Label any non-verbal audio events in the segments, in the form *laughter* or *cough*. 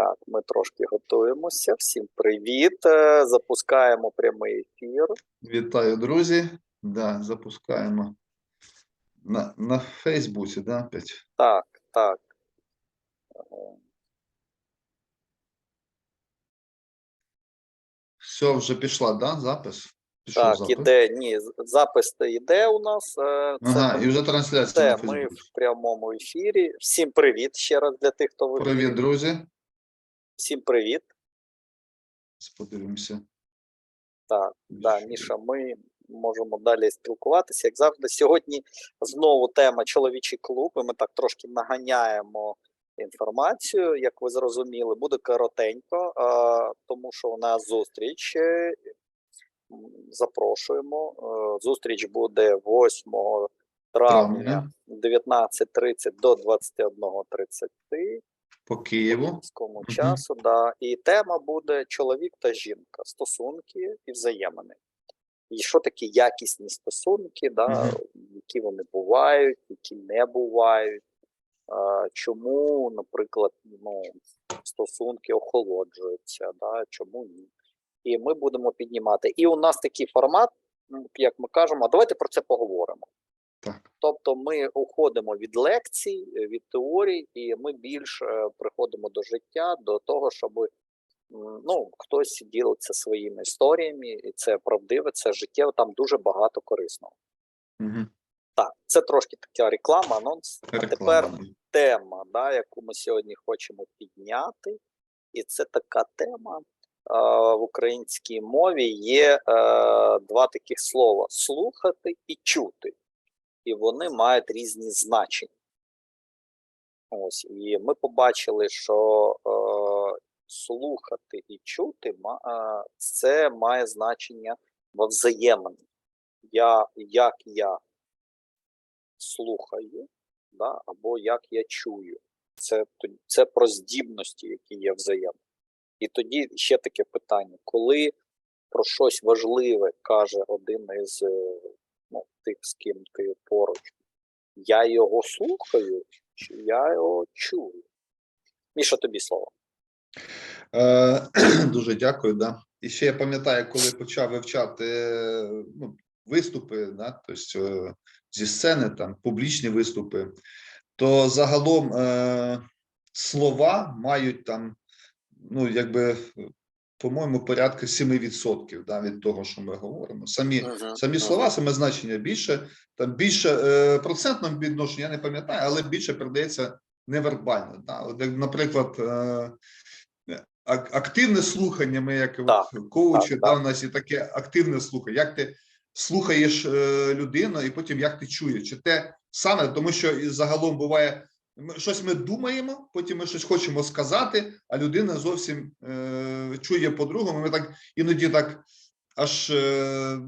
Так, ми трошки готуємося. Всім привіт. Е, Запускаємо прямий ефір. Вітаю, друзі. Да, запускаємо на, на Фейсбуці, да, опять. Так, так. Все, вже пішла, да, запис? Пішов Так, запис. іде. Ні, запис то йде у нас. е, Це, Ага, і вже трансляція це на ми в прямому ефірі. Всім привіт ще раз для тих, хто в ефірі. Привіт, друзі. Всім привіт. Подивимося. Так, да, Міша, ми можемо далі спілкуватися. Як завжди, сьогодні знову тема чоловічий клуб. І ми так трошки наганяємо інформацію, як ви зрозуміли, буде коротенько, тому що у нас зустріч. е, Запрошуємо. Е, Зустріч буде 8 травня Травня. 19.30 до 21.30 По Києву. українському Мгм. часу, да. І тема буде чоловік та жінка, стосунки і взаємини. І що такі якісні стосунки, да, які вони бувають, які не бувають. А, чому, наприклад, ну, стосунки охолоджуються, да, чому ні. І ми будемо піднімати. І у нас такий формат, як ми кажемо, а давайте про це поговоримо. Так. Тобто ми уходимо від лекцій, е, від теорій, і ми більш е, приходимо до життя, до того, щоб ну, хтось ділиться своїми історіями, і це правдиве, це життєво, там дуже багато корисного. Угу. Так, це трошки така реклама, анонс. А тепер тема, да, яку ми сьогодні хочемо підняти, і це така тема. В українській мові є е, два таких слова: слухати і чути. І вони мають різні значення. Ось, і ми побачили, що е, слухати і чути е, це має значення во взаємині. Я, як я слухаю, да, або як я чую. Це, це про здібності, які є взаємні. І тоді ще таке питання: коли про щось важливе каже один із е, тих, з ким ти поруч, я його слухаю, чи я його чую? Міша, тобі слово. Е, *clears throat* дуже дякую. Да. І ще я пам'ятаю, коли почав вивчати е, ну, виступи, да, тобто е, зі сцени, там публічні виступи, то загалом е, слова мають там, ну, якби, по-моєму, порядка 7% да, від того, що ми говоримо. Самі, Мгм, самі мгм. слова, саме значення більше, там більше е, процентном відношенні, я не пам'ятаю, але більше передається невербально. Да. От, як, наприклад, е, активне слухання, ми як Так, коучі, так, да, так. у нас є таке активне слухання. Як ти слухаєш е, людину, і потім як ти чуєш, чи те саме, тому що і загалом буває. Ми, щось ми думаємо, потім ми щось хочемо сказати, а людина зовсім е, чує по-другому. Ми так іноді так аж е,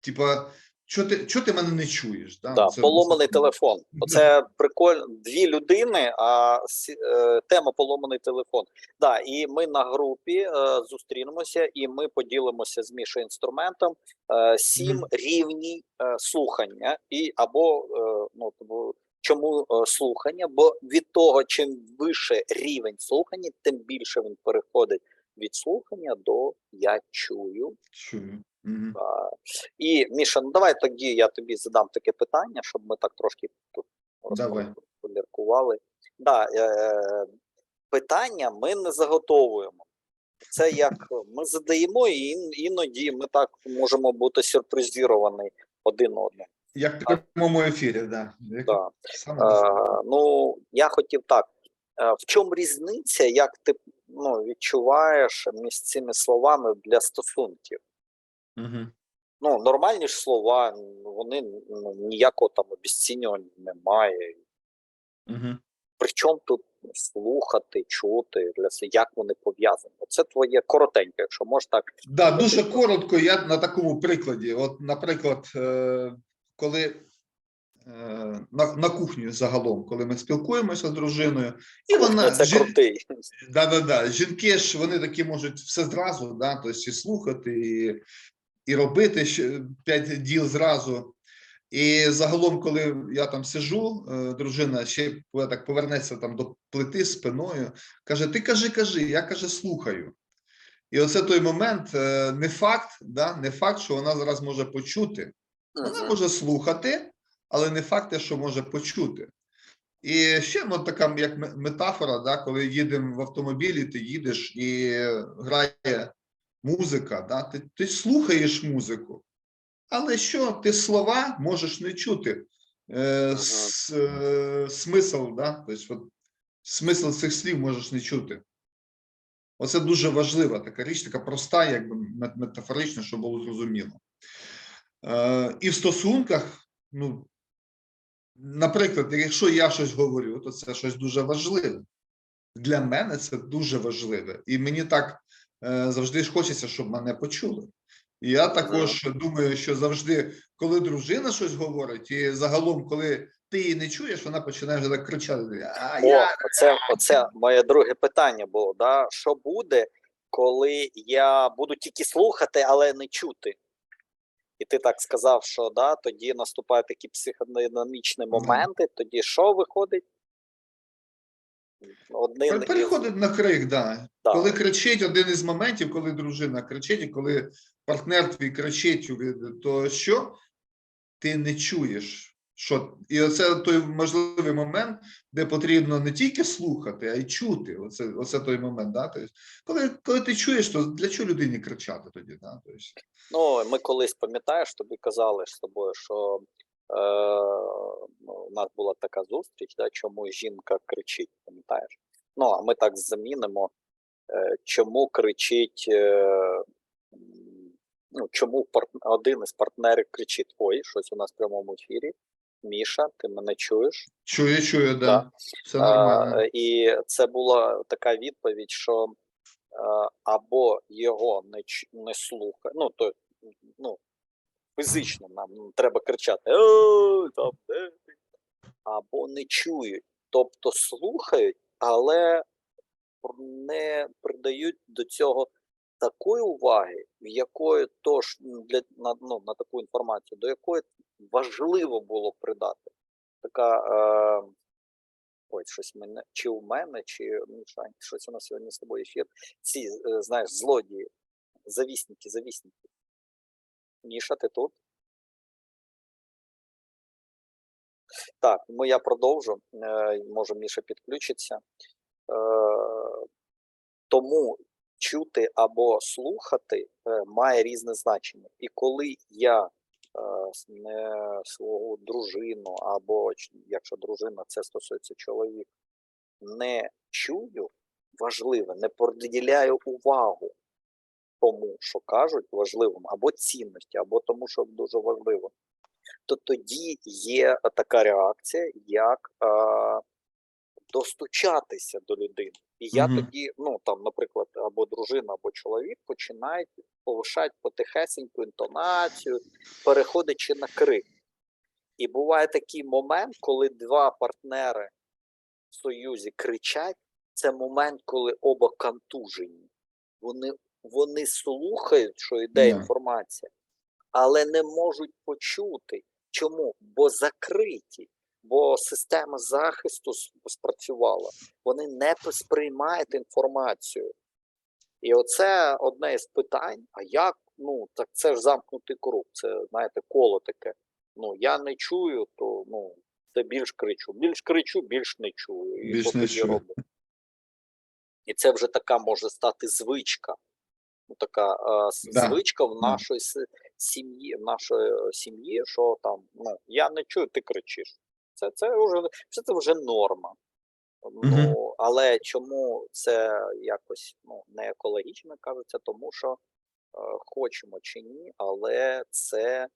типа, що ти, що ти мене не чуєш? Да? Да, Це- поломаний це- телефон. *laughs* Оце прикольно. Дві людини, а е, тема поломаний телефон. Да, і ми на групі е, зустрінемося, і ми поділимося з Мішою інструментом е, сім Мгм. рівні е, слухання, і або е, ну тому. Чому е, слухання? Бо від того, чим вище рівень слухання, тим більше він переходить від слухання до я чую. Чую. Мгм. А, І Міша, ну давай тоді я тобі задам таке питання, щоб ми так трошки тут поміркували. Да, е, питання ми не заготовуємо. Це як *laughs* ми задаємо, і іноді ми так можемо бути сюрпризіровані один одним. Як в прямому ефірі, да. Як Да. саме дійсно. Е, ну, я хотів так. Е, в чому різниця, як ти ну, відчуваєш між цими словами для стосунків? Мгм. Ну, нормальні ж слова, вони ну, ніякого там обіцінювання немає. Мгм. Причому тут слухати, чути, як вони пов'язані. Це твоє коротеньке, якщо можеш так. Да, дуже коротко. Я на такому прикладі. От, наприклад, е, коли е, на, на кухні загалом, коли ми спілкуємося з дружиною, і вона це жін- крутий. да, да, да, жінки ж вони такі можуть все зразу, да, тобто і слухати, і, і робити п'ять діл зразу. І загалом, коли я там сижу, е, дружина ще так повернеться там до плити спиною, каже: Ти кажи, кажи, я каже, слухаю. І оце той момент, е, не факт, да, не факт, що вона зараз може почути. Вона може слухати, але не факт, що може почути. І ще ну, така як метафора, да, коли їдемо в автомобілі, ти їдеш і грає музика, да, ти, ти слухаєш музику, але що ти слова можеш не чути. Е, с, е, смисл, да, тобто, от, смисл цих слів можеш не чути. Оце дуже важлива така річ, така проста, якби мет- метафорична, щоб було зрозуміло. Е, і в стосунках, ну, наприклад, якщо я щось говорю, то це щось дуже важливе. Для мене це дуже важливе. І мені так е, завжди ж хочеться, щоб мене почули. І я також думаю, що завжди, коли дружина щось говорить, і загалом, коли ти її не чуєш, вона починає вже так кричати: А О, я оце, оце моє друге питання було. Да? Що буде, коли я буду тільки слухати, але не чути? І ти так сказав, що да, тоді наступають такі психодинамічні моменти, тоді що виходить? Один із- переходить на крик, да. Да. Коли кричить один із моментів, коли дружина кричить, і коли партнер твій кричить, то що ти не чуєш? Що і оце той можливий момент, де потрібно не тільки слухати, а й чути. Оце, оце той момент. Да? Тобто, коли, коли ти чуєш, то для чого людині кричати тоді? Да? Тобто, Ну, ми колись пам'ятаєш, тобі казали з тобою, що е, ну, у нас була така зустріч, да, чому жінка кричить, пам'ятаєш? Ну, а ми так замінимо, е, чому кричить, е, ну, чому один із партнерів кричить: Ой, щось у нас в прямому ефірі. Міша, ти мене чуєш? чує, чує, да. Да. Все нормально. А, і це була така відповідь, що е, або його не, не слухає, ну то ну, фізично нам треба кричати, там, де ти?» або не чують, тобто слухають, але не придають до цього такої уваги, в якої тож для на, ну, на таку інформацію, до якої важливо було придати. Така е, ой, щось мене чи у мене, чи Мішань, щось у нас сьогодні з тобою ефір. Ці, е, знаєш, злодії, завісники, завісники. Міша, ти тут? Так, ну я продовжу. Е, може, Міша підключиться. Е, тому чути або слухати е, має різне значення. І коли я не свого дружину, або якщо дружина, це стосується чоловіка, не чую важливе, не приділяю увагу тому, що кажуть важливим, або цінності, або тому, що дуже важливо, то тоді є така реакція, як е, достучатися до людини. І я Мгм. тоді, ну там, наприклад, або дружина, або чоловік починають повишати потихесеньку інтонацію, переходячи на крик. І буває такий момент, коли два партнери в союзі кричать, це момент, коли оба контужені. Вони, вони слухають, що йде Да. інформація, але не можуть почути. Чому? Бо закриті, бо система захисту спрацювала. Вони не сприймають інформацію. І оце одне із питань: а як? Ну, так це ж замкнутий круг, це, знаєте, коло таке. Ну, я не чую, то ну, це більш кричу. Більш кричу, більш не чую. І Більш не чую. роблю? І це вже така може стати звичка. Ну, така е, Да. звичка в нашої сім'ї, в нашої е, сім'ї, що там, ну, я не чую, ти кричиш. Це, це, вже, це, це вже норма. Ну, але чому це якось ну, не екологічно кажеться, тому що е, хочемо чи ні, але це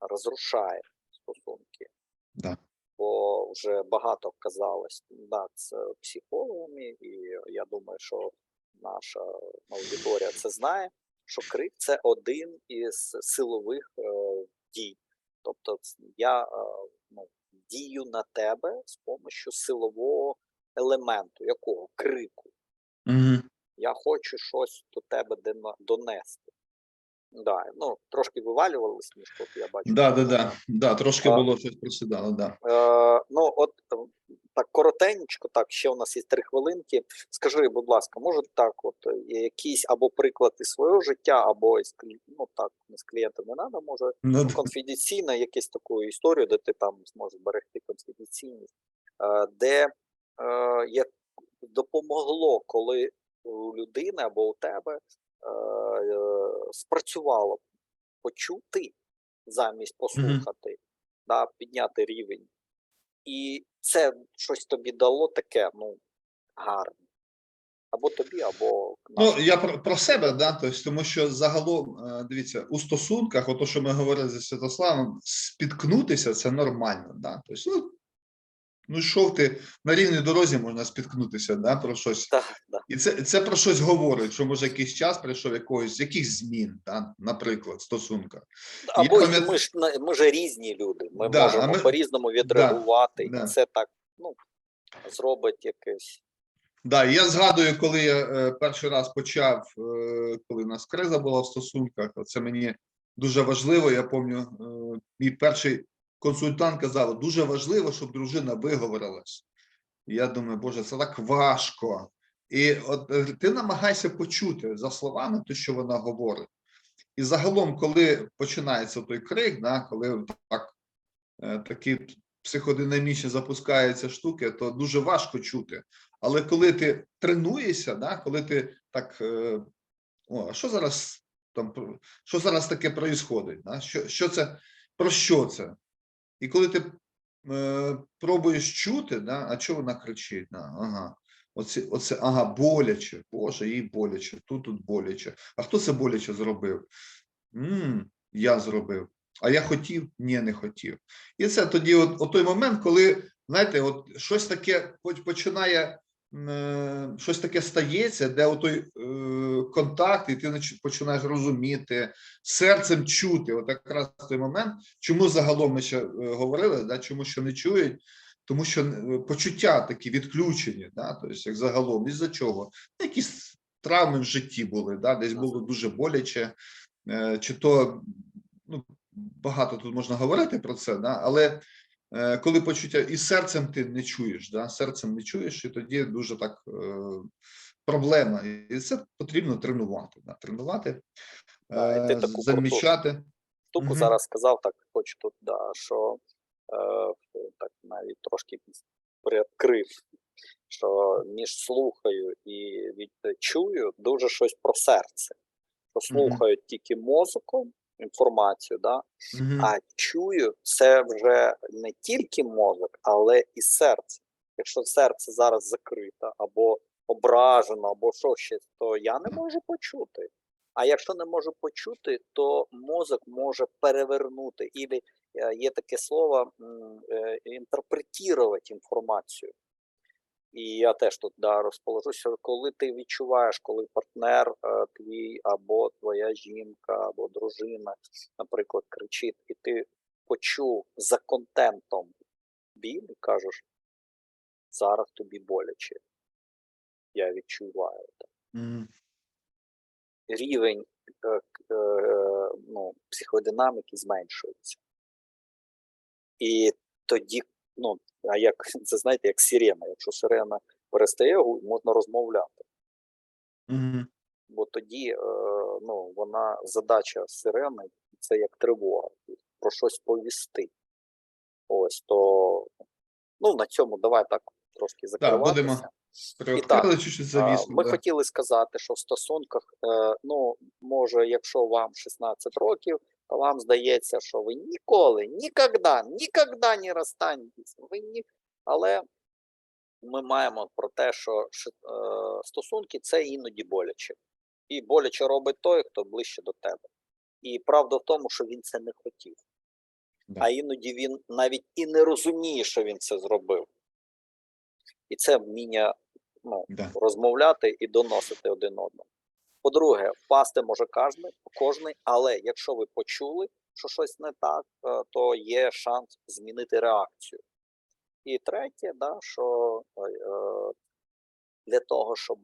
розрушає стосунки. Да. Бо вже багато казалось да, це психологами, і я думаю, що наша аудиторія це знає, що крик це один із силових е, дій. Тобто, я е, дію на тебе з допомогою силового елементу, якого крику. Мгм. Я хочу щось до тебе донести. Да, ну, трошки вивалювалися, ніж тут я бачу. Да, да, да, да, трошки А. було щось просідало, да. Е, ну, от так коротенько, так, ще у нас є три хвилинки. Скажи, будь ласка, може так, от е, якийсь або приклад із свого життя, або із ну так, з клієнтом не треба, може Ну, ну, конфіденційно, якусь таку історію, де ти там зможеш берегти конфіденційність, е, де е, допомогло, коли у людини або у тебе е, е, спрацювало почути замість послухати, да, підняти рівень. І це щось тобі дало таке, ну, гарне. Або тобі, або Ну, я про, про себе, да, тобто, тому що загалом, е, дивіться, у стосунках, ото, що ми говорили зі Святославом, спіткнутися це нормально, да. Тобто, ну, ну, йшов ти на рівній дорозі, можна спіткнутися, да, про щось. Так, да. І це, це про щось говорить, що може якийсь час прийшов якогось, якихось змін, да, наприклад, в стосунках. Або пам'ят- ми ж ми ж різні люди. Ми Да, можемо ми- по-різному відреагувати, да. і це так ну, зробить якесь. Да, я згадую, коли я е, перший раз почав, е, коли у нас криза була в стосунках, це мені дуже важливо. Я пам'ятаю, е, мій перший консультант казав, дуже важливо, щоб дружина виговорилась. Я думаю, Боже, це так важко. І от ти намагайся почути за словами те, що вона говорить. І загалом, коли починається той крик, да, коли так, такі психодинамічні запускаються штуки, то дуже важко чути. Але коли ти тренуєшся, да, коли ти так, е, о, а що зараз там, що зараз таке проїсходить? Да? Що, що це, про що це? І коли ти е, пробуєш чути, да, а чого вона кричить? Да, ага, оце, оце, ага, боляче, Боже, їй боляче, тут тут боляче. А хто це боляче зробив? м я зробив. А я хотів? Ні, не хотів. І це тоді, от, от той момент, коли знаєте, от щось таке починає, щось таке стається, де отой е, контакт, і ти починаєш розуміти, серцем чути. От якраз той момент, чому загалом ми ще е, говорили, да, чому ще не чують. Тому що е, почуття такі відключені, да, тобто як загалом, із-за чого? Ну, Якісь травми в житті були, да, десь було дуже боляче, е, чи то ну, багато тут можна говорити про це, да, але е, коли почуття і серцем ти не чуєш, да, серцем не чуєш, і тоді дуже так е, проблема. І це потрібно тренувати. Да, тренувати, Да, ти е, таку замічати. штуку Мгм. зараз сказав, так хочу тут, да, що е, так навіть трошки приоткрив, що між слухаю і від, чую дуже щось про серце. Що тільки мозоком інформацію, да, Мгм. а чую це вже не тільки мозок, але і серце. Якщо серце зараз закрите або ображено, або що ще, то я не можу почути. А якщо не можу почути, то мозок може перевернути. Ілі е, є таке слово е, інтерпретувати інформацію. І я теж тут да, розположусь, що коли ти відчуваєш, коли партнер е, твій або твоя жінка, або дружина, наприклад, кричить, і ти почув за контентом біль і кажеш, зараз тобі боляче. Я відчуваю. це». Мгм. Рівень е, е, ну, психодинаміки зменшується. І тоді, ну, а як *laughs* це знаєте, як сирена. Якщо сирена перестає, можна розмовляти. Мгм. Бо тоді е, ну, вона задача сирени це як тривога, про щось повісти. Ось то ну на цьому давай так трошки закриватися. будемо І чуть-чуть А. Ми да. хотіли сказати, що в стосунках, е, ну, може, якщо вам 16 років, то вам здається, що ви ніколи, ніколи, ніколи не розстанетесь. Ви ні... Але ми маємо про те, що е, стосунки це іноді боляче. І боляче робить той, хто ближче до тебе. І правда в тому, що він це не хотів. Да. А іноді він навіть і не розуміє, що він це зробив. І це вміння ну, Да. розмовляти і доносити один одному. По-друге, впасти може кожний, але якщо ви почули, що щось не так, е, то є шанс змінити реакцію. І третє, да, що е, е, для того, щоб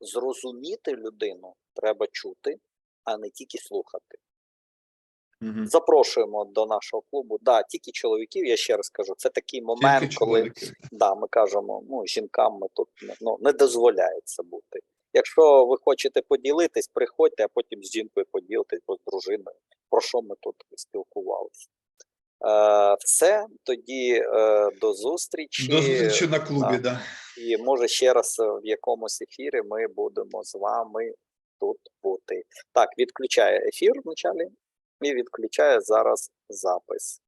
зрозуміти людину, треба чути, а не тільки слухати. Мгм. Запрошуємо до нашого клубу. Да, тільки чоловіків. Я ще раз кажу, це такий момент, Тільки коли чоловіки. да, ми кажемо, ну жінкам ми тут ну, не дозволяється бути. Якщо ви хочете поділитись, приходьте, а потім з жінкою поділитись, бо з дружиною. Про що ми тут спілкувалися? Е, все, тоді е, до зустрічі. До зустрічі на клубі, да. да. І може ще раз е, в якомусь ефірі ми будемо з вами тут бути. Так, відключає ефір вначалі і відключає зараз запис.